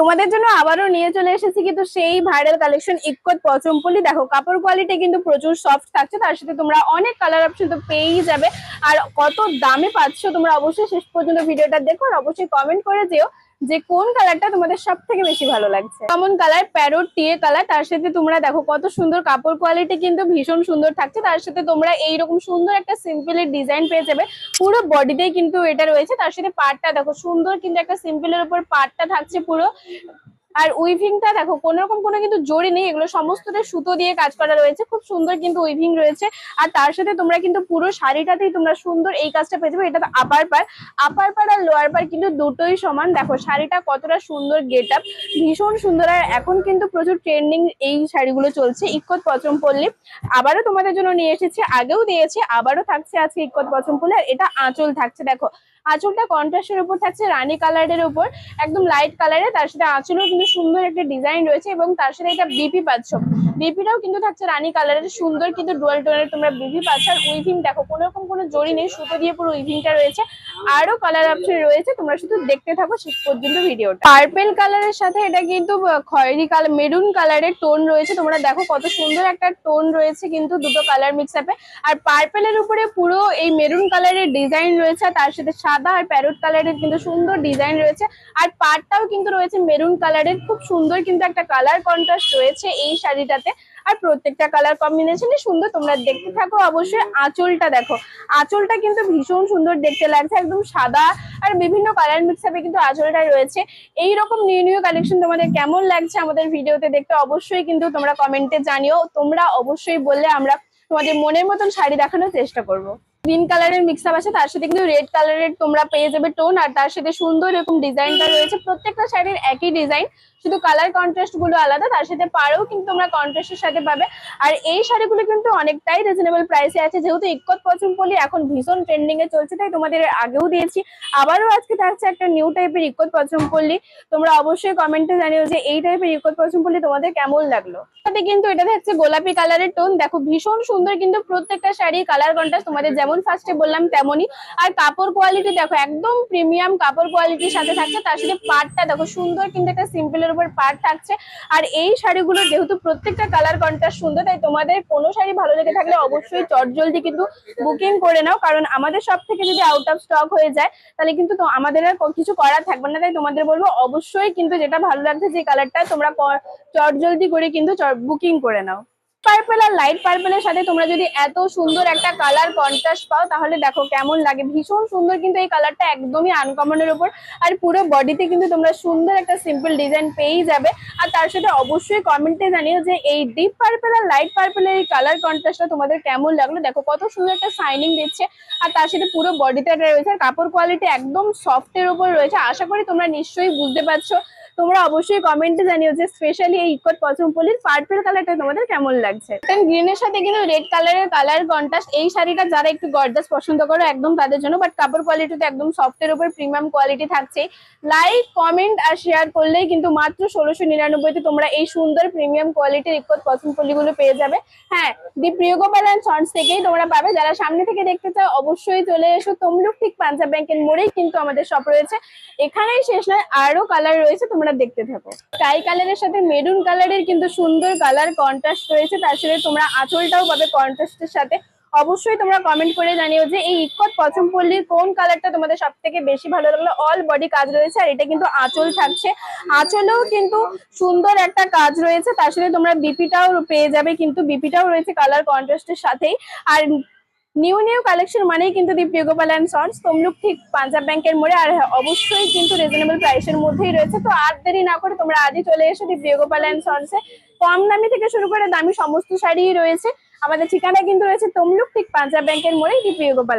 তোমাদের জন্য আবারও নিয়ে চলে এসেছি কিন্তু সেই ভাইরাল কালেকশন ইকোত পচমপল্লি দেখো, কাপড় কোয়ালিটি কিন্তু প্রচুর সফট থাকছে, তার সাথে তোমরা অনেক কালার অপশন তো পেয়েই যাবে। আর কত দামে পাচ্ছ তোমরা অবশ্যই শেষ পর্যন্ত ভিডিওটা দেখো। আর অবশ্যই কমেন্ট করে যেও যে কোন কালারটা তোমাদের সব থেকে বেশি ভালো লাগছে? Common colour? প্যারোট, টিয়ে কালার, তার সাথে তোমরা দেখো কত সুন্দর কাপড় কোয়ালিটি কিন্তু ভীষণ সুন্দর থাকছে। তার সাথে তোমরা এইরকম সুন্দর একটা সিম্পলের ডিজাইন পেয়ে যাবে। পুরো বডিতেই কিন্তু এটা রয়েছে। তার সাথে পাটটা দেখো, সুন্দর কিন্তু একটা সিম্পলের উপর পাটটা থাকছে পুরো। আর উইভিংটা দেখো কোন রকম কোনো কিন্তু জড়ি নেই, এগুলো সমস্তটা সুতো দিয়ে কাজ করা রয়েছে। খুব সুন্দর কিন্তু উইভিং রয়েছে। আর তার সাথে তোমরা কিন্তু পুরো শাড়িটাতেই তোমরা সুন্দর এই কাজটা পেয়ে যাবে। এটা আপার পার আপার পার আর লোয়ার পার কিন্তু দুটোই সমান। দেখো, শাড়িটা কতটা সুন্দর গেট আপ ভীষণ সুন্দর। আর এখন কিন্তু প্রচুর ট্রেন্ডিং এই শাড়িগুলো চলছে, ইক্কত পচম পল্লী। আবারও তোমাদের জন্য নিয়ে এসেছে, আগেও দিয়েছে, আবারও থাকছে আজকে ইক্কত পচম পল্লী। আর এটা আঁচল থাকছে, দেখো। আঁচলটা কন্ট্রাস্টের উপর থাকছে, রানী কালারের উপর। একদম লাইট কালারে তার সাথে আঁচলেও কিন্তু সুন্দর একটা ডিজাইন রয়েছে এবং তার সাথে এটা বিপি পাচ্ছ। বিপিটাও কিন্তু থাকছে রানী কালারের, সুন্দর কিন্তু ডুয়াল টোনের তোমরা বিপি পাচ্ছ। আর উইভিং দেখো, কোনো রকম কোনো জড়ি নেই, সুতো দিয়ে পুরো উইভিংটা রয়েছে। আরও কালার অপশন রয়েছে, তোমরা শুধু দেখতে থাকো শেষ পর্যন্ত ভিডিওটা। পার্পেল কালারের সাথে এটা কিন্তু খয়েরি কালার মেরুন কালারের টোন রয়েছে। তোমরা দেখো কত সুন্দর একটা টোন রয়েছে কিন্তু দুটো কালার মিক্স আপে আর পার্পেলের উপরে পুরো এই মেরুন কালারের ডিজাইন রয়েছে তার সাথে সাদা আর প্যারোট কালারের কিন্তু সুন্দর ডিজাইন রয়েছে। আর পাটটাও কিন্তু রয়েছে মেরুন কালারের খুব সুন্দর কিন্তু একটা কালার কন্ট্রাস্ট রয়েছে এই শাড়িটাতে। আর প্রত্যেকটা কালার কম্বিনেশনে সুন্দর। তোমরা দেখতে থাকো। অবশ্যই আঁচলটা দেখো। আঁচলটা কিন্তু ভীষণ সুন্দর দেখতে লাগছে। একদম সাদা আর বিভিন্ন কালার মিক্স আপে কিন্তু আঁচলটা রয়েছে। এই রকম নিউ নিউ কালেকশন তোমাদের কেমন লাগছে আমাদের ভিডিওতে দেখতে অবশ্যই কিন্তু তোমরা কমেন্টে জানিও। তোমরা অবশ্যই বললে আমরা তোমাদের মনের মতন শাড়ি দেখানোর চেষ্টা করব। গ্রিন কালারের মিক্স আপ আছে, তার সাথে কিন্তু রেড কালারের তোমরা পেয়ে যাবে টোন আর তার সাথে সুন্দর এরকম ডিজাইনটা রয়েছে। প্রত্যেকটা শাড়ির একই ডিজাইন শুধু কালার কন্ট্রাস্টগুলো আলাদা, তার সাথে পাড়েও কিন্তু তোমরা কন্ট্রাস্টের সাথে পাবে। আর এই শাড়িগুলো কিন্তু অনেকটাই রিজনেবল প্রাইসে আছে। যেহেতু ইক্কত পছন্দ পলি এখন ভীষণ ট্রেন্ডিং এ চলছে, তাই তোমাদের আগেও দিয়েছি। আবারও আজকে থাকছে একটা নিউ টাইপের ইক্কত পছন্দ পল্লি তোমরা অবশ্যই কমেন্টে জানিও যে এই টাইপের ইক্কত পছন্দ পল্লি তোমাদের কেমন লাগল? সাথে কিন্তু এটা থাকছে গোলাপি কালারের টোন দেখো, ভীষণ সুন্দর কিন্তু প্রত্যেকটা শাড়ি কালার কন্ট্রাস্ট তোমাদের যেমন ফার্স্টে বললাম তেমনই। আর কাপড় কোয়ালিটি দেখো, একদম প্রিমিয়াম কাপড় কোয়ালিটির সাথে থাকছে। তার সাথে পাটটা দেখো, সুন্দর কিন্তু একটা সিম্পলের উপর পার থাকছে। আর এই শাড়িগুলো যেহেতু প্রত্যেকটা কালার কন্ট্রাস্ট সুন্দর, তাই তোমাদের কোনো শাড়ি ভালো লেগে থাকলে অবশ্যই চটজলদি কিন্তু বুকিং করে নাও। কারণ আমাদের সব থেকে যদি আউট অফ স্টক হয়ে যায়, তাহলে কিন্তু আমাদের আর কিছু করার থাকবে না। তাই তোমাদের বলব, অবশ্যই কিন্তু যেটা ভালো লাগছে যে কালারটা তোমরা চটজলদি করে কিন্তু বুকিং করে নাও। পার্পেল আর লাইট পার্পেলের সাথে তোমরা যদি এত সুন্দর একটা কালার কন্ট্রাস্ট পাও, তাহলে দেখো কেমন লাগে। ভীষণ সুন্দর কিন্তু এই কালারটা একদমই আনকমনের উপর আর পুরো বডিতে কিন্তু তোমরা সুন্দর একটা সিম্পল ডিজাইন পেয়েই যাবে। আর তার সাথে অবশ্যই কমেন্টে জানিও যে এই ডিপ পার্পেল আর লাইট পার্পেলের এই কালার কন্ট্রাস্টটা তোমাদের কেমন লাগল? দেখো কত সুন্দর একটা শাইনিং দিচ্ছে। আর তার সাথে পুরো বডিতে রয়েছে, আর কাপড় কোয়ালিটি একদম সফটের উপর রয়েছে। আশা করি তোমরা নিশ্চয়ই বুঝতে পারছ তোমরা অবশ্যই কমেন্টে জানিও যে স্পেশালি এই ইকট পলির পার্পল কালারটা তোমাদের কেমন লাগছে। গ্রিনের সাথে কিন্তু রেড কালারের কালার কন্ট্রাস্ট এই শাড়িটা যারা একটু গর্জাস পছন্দ করো, একদম তাদের জন্য। বাট কাপড় কোয়ালিটিতে একদম সফটের উপর প্রিমিয়াম কোয়ালিটি থাকছে। লাইক কমেন্ট আর শেয়ার করলেই কিন্তু মাত্র ষোলোশো নিরানব্বইতে তোমরা এই সুন্দর প্রিমিয়াম কোয়ালিটির ইকট পলিগুলো পেয়ে যাবে। হ্যাঁ দি প্রিয়গোপাল অ্যান্ড সন্স থেকেই তোমরা পাবে। যারা সামনে থেকে দেখতে চাও, অবশ্যই চলে এসো। তমলুক ঠিক পাঞ্জাব ব্যাংকের মোড়েই কিন্তু আমাদের শপ রয়েছে। এখানেই শেষ নয় আরও কালার রয়েছে। তোমরা দেখতে থাকো। স্কাই কালারের সাথে মেরুন কালারের কিন্তু সুন্দর কালার কন্ট্রাস্ট রয়েছে। তার সাথে তোমরা আঁচলটাও পাবে কন্ট্রাস্টের সাথে। অবশ্যই তোমরা কমেন্ট করে জানিও যে এই ইকট পছন্দ পল্লীর কোন কালারটা তোমাদের সব থেকে বেশি ভালো লাগল। অল বডি কাজ রয়েছে আর এটা কিন্তু আঁচল থাকছে। আঁচলেও কিন্তু সুন্দর একটা কাজ রয়েছে। তার সাথে তোমরা বিপিটাও পেয়ে যাবে। কিন্তু বিপিটাও রয়েছে কালার কন্ট্রাস্টের সাথেই। আর নিউ নিউ কালেকশন মানেই কিন্তু the Priyagopal and sons Tamluk ঠিক পাঞ্জাব ব্যাংকের মোড়ে আর হ্যাঁ, অবশ্যই কিন্তু রিজনেবল প্রাইসের মধ্যেই রয়েছে। তো আর দেরি না করে তোমরা আজই চলে এসো দি প্রিয়গোপাল অ্যান্ড সন্সে কম দামি থেকে শুরু করে দামি সমস্ত শাড়িই রয়েছে। আমাদের ঠিকানা কিন্তু রয়েছে তমলুক ঠিক পাঞ্জাব ব্যাংকের মোড়ে দি প্রিয়গোপাল